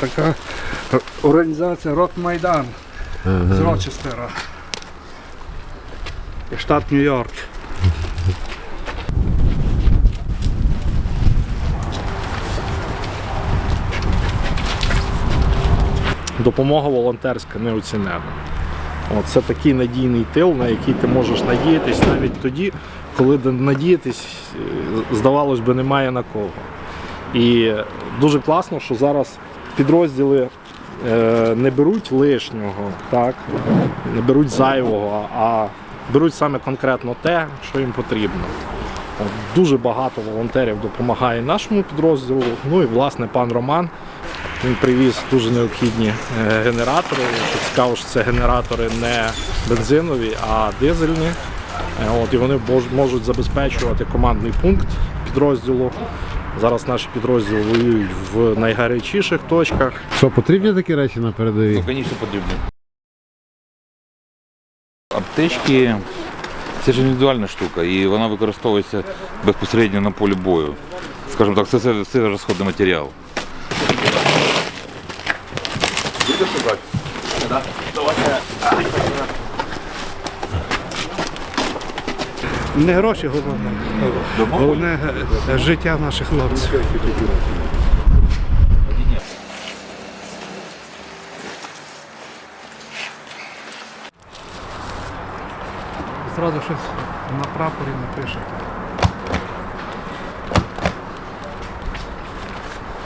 така організація Рот Майдан з Рочестера. Штат Нью-Йорк. допомога волонтерська неоцінена. Це такий надійний тил, на який ти можеш надіятись навіть тоді, коли надіятись, е, здавалось би, немає на кого. І дуже класно, що зараз підрозділи е, не беруть лишнього, так, не беруть зайвого, а беруть саме конкретно те, що їм потрібно. Дуже багато волонтерів допомагає нашому підрозділу. Ну і власне пан Роман. Він привіз дуже необхідні е, генератори. Цікаво, що це генератори не бензинові, а дизельні. Е, От, і вони можуть забезпечувати командний пункт підрозділу. Зараз наші підрозділи воюють в найгарячіших точках. Що, потрібні такі речі на передовій? Ну, звісно, потрібно. Аптечки це ж індивідуальна штука, і вона використовується безпосередньо на полі бою. Скажімо так, це, це, це розходний матеріал. Не гроші головне. Головне е, життя наших хлопців. Зразу щось на прапорі напишете.